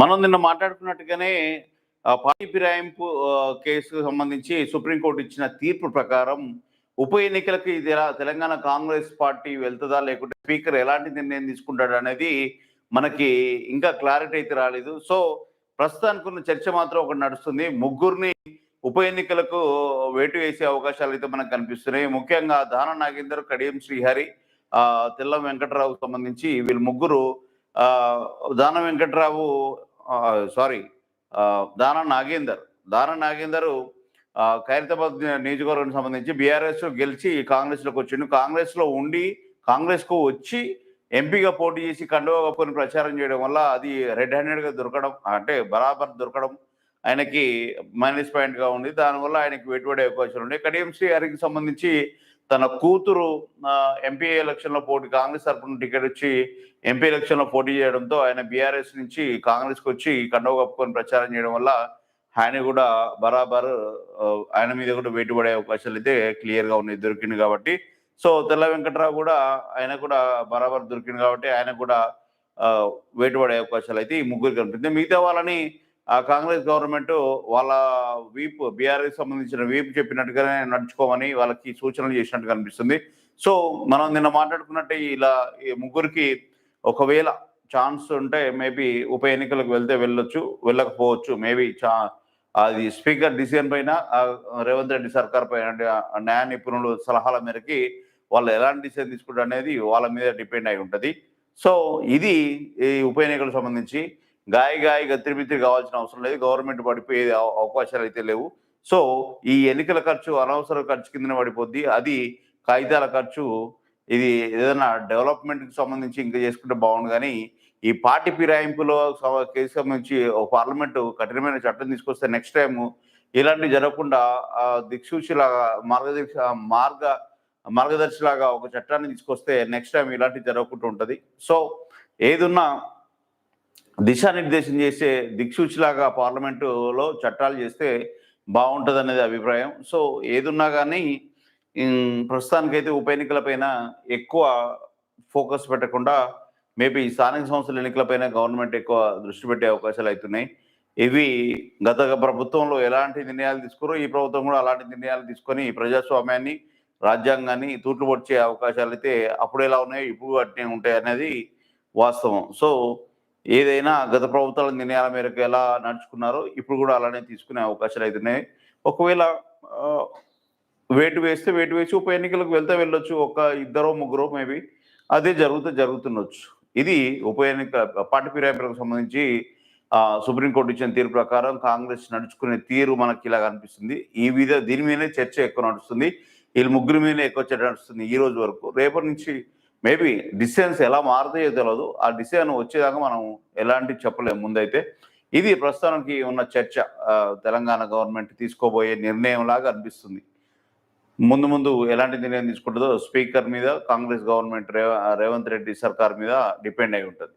మనం నిన్న మాట్లాడుకున్నట్టుగానే ఆ, పార్టీ ఫిరాయింపు కేసుకు సంబంధించి సుప్రీంకోర్టు ఇచ్చిన తీర్పు ప్రకారం ఉప ఎన్నికలకు ఇది ఎలా తెలంగాణ కాంగ్రెస్ పార్టీ వెళ్తుందా లేకుంటే స్పీకర్ ఎలాంటి నిర్ణయం తీసుకుంటాడు అనేది మనకి ఇంకా క్లారిటీ అయితే రాలేదు. సో ప్రస్తుతానికి ఉన్న చర్చ మాత్రం ఒకటి నడుస్తుంది. ముగ్గురిని ఉప ఎన్నికలకు వేటు వేసే అవకాశాలు అయితే మనకు కనిపిస్తున్నాయి. ముఖ్యంగా దాన నాగేందర్ కడియం శ్రీహరి ఆ తెల్లం వెంకట్రావు సంబంధించి వీళ్ళు ముగ్గురు ఆ దాన వెంకట్రావు సారీ దానా నాగేందర్. దానా నాగేందర్ ఖైరతాబాద్ నియోజకవర్గానికి సంబంధించి బీఆర్ఎస్ గెలిచి కాంగ్రెస్లోకి వచ్చిండు. కాంగ్రెస్లో ఉండి కాంగ్రెస్కు వచ్చి ఎంపీగా పోటీ చేసి కండువా కప్పుకొని ప్రచారం చేయడం వల్ల అది రెడ్ హ్యాండెడ్గా దొరకడం అంటే బరాబర్ దొరకడం ఆయనకి మైనస్ పాయింట్గా ఉంది. దానివల్ల ఆయనకి వెటుబడే అవకాశాలు ఉన్నాయి. కడియం శ్రీహరికి సంబంధించి తన కూతురు ఎంపీ ఎలక్షన్లో పోటీ కాంగ్రెస్ తరఫున టికెట్ వచ్చి ఎంపీ ఎలక్షన్లో పోటీ చేయడంతో ఆయన బీఆర్ఎస్ నుంచి కాంగ్రెస్కి వచ్చి కండవ కప్పుకొని ప్రచారం చేయడం వల్ల ఆయన కూడా బరాబర్ ఆయన మీద కూడా వేటుపడే అవకాశాలు అయితే క్లియర్గా ఉన్నాయి దొరికింది కాబట్టి. సో తెల్ల వెంకట్రావు కూడా ఆయన కూడా బరాబర్ దొరికింది కాబట్టి ఆయన కూడా ఆ, వేటుపడే అవకాశాలు అయితే ఈ ముగ్గురు కనిపిస్తుంది మిగతా వాళ్ళని ఆ కాంగ్రెస్ గవర్నమెంట్ వాళ్ళ వీప్ బీఆర్ఎస్ సంబంధించిన వీప్ చెప్పినట్టుగానే నడుచుకోమని వాళ్ళకి సూచనలు చేసినట్టు కనిపిస్తుంది సో మనం నిన్న మాట్లాడుకున్నట్టే ఇలా ఈ ముగ్గురికి ఒకవేళ ఛాన్స్ ఉంటే మేబీ ఉప ఎన్నికలకు వెళ్తే వెళ్ళొచ్చు వెళ్ళకపోవచ్చు. మేబీ చా అది స్పీకర్ డిసిజన్ పైన రేవంత్ రెడ్డి సర్కార్ పైన న్యాయ నిపుణులు సలహాల మేరకి వాళ్ళు ఎలాంటి డిసిజన్ తీసుకుంటారు అనేది వాళ్ళ మీద డిపెండ్ అయి ఉంటుంది. సో ఇది ఈ ఉప ఎన్నికలకు సంబంధించి గాయ గాయ గత్రిమిత్రి కావాల్సిన అవసరం లేదు. గవర్నమెంట్ పడిపోయే అవకాశాలు అయితే లేవు. సో ఈ ఎన్నికల ఖర్చు అనవసర ఖర్చు కిందనే పడిపోద్ది. అది కాగితాల ఖర్చు ఇది ఏదైనా డెవలప్మెంట్కి సంబంధించి ఇంకా చేసుకుంటే బాగుండు కానీ ఈ పార్టీ ఫిరాయింపులో కేసు సంబంధించి పార్లమెంటు పార్లమెంట్ కఠినమైన చట్టం తీసుకొస్తే నెక్స్ట్ టైం ఇలాంటివి జరగకుండా దిక్సూచిలాగా మార్గదర్శి మార్గ మార్గదర్శిలాగా ఒక చట్టాన్ని తీసుకొస్తే నెక్స్ట్ టైం ఇలాంటివి జరగకుండా ఉంటుంది. సో ఏదున్నా దిశానిర్దేశం చేసే దిక్సూచిలాగా పార్లమెంటులో చట్టాలు చేస్తే బాగుంటుంది అనేది అభిప్రాయం. సో ఏదున్నా కానీ ప్రస్తుతానికైతే ఉప ఎన్నికలపైన ఎక్కువ ఫోకస్ పెట్టకుండా మేబీ స్థానిక సంస్థల ఎన్నికలపైన గవర్నమెంట్ ఎక్కువ దృష్టి పెట్టే అవకాశాలు అవుతున్నాయి ఇవి గత ప్రభుత్వంలో ఎలాంటి నిర్ణయాలు తీసుకురో ఈ ప్రభుత్వం కూడా అలాంటి నిర్ణయాలు తీసుకొని ప్రజాస్వామ్యాన్ని రాజ్యాంగాన్ని తూట్లు పొడిచే అవకాశాలు అయితే అప్పుడు ఎలా ఉన్నాయో ఇప్పుడు అట్నే ఉంటాయి అనేది వాస్తవం. సో ఏదైనా గత ప్రభుత్వాల నిర్ణయాల మేరకు ఎలా నడుచుకున్నారో ఇప్పుడు కూడా అలానే తీసుకునే అవకాశాలు అవుతున్నాయి ఒకవేళ వేటు వేస్తే వేటు వేసి ఉప ఎన్నికలకు వెళ్తే వెళ్ళొచ్చు. ఒక ఇద్దరో ముగ్గురో మేబీ అదే జరుగుతూ జరుగుతుండొచ్చు. ఇది ఉప ఎన్నిక పార్టీ ఫిరాయింపులకు సంబంధించి సుప్రీంకోర్టు ఇచ్చిన తీర్పు ప్రకారం కాంగ్రెస్ నడుచుకునే తీరు మనకి ఇలా కనిపిస్తుంది ఈ విధ దీని మీదనే చర్చ ఎక్కువ నడుస్తుంది. వీళ్ళు ముగ్గురి మీదనే ఎక్కువ చర్చ నడుస్తుంది ఈ రోజు వరకు. రేపటి నుంచి మేబీ డిసిషన్స్ ఎలా మారుతాయో తెలియదు ఆ డిసిజన్ వచ్చేదాకా మనం ఎలాంటి చెప్పలేము ముందైతే ఇది ప్రస్తుతానికి ఉన్న చర్చ. తెలంగాణ గవర్నమెంట్ తీసుకోబోయే నిర్ణయం లాగా అనిపిస్తుంది. ముందు ముందు ఎలాంటి నిర్ణయం తీసుకుంటుందో స్పీకర్ మీద కాంగ్రెస్ గవర్నమెంట్ రేవ- రేవంత్ రెడ్డి సర్కార్ మీద డిపెండ్ అయి ఉంటుంది.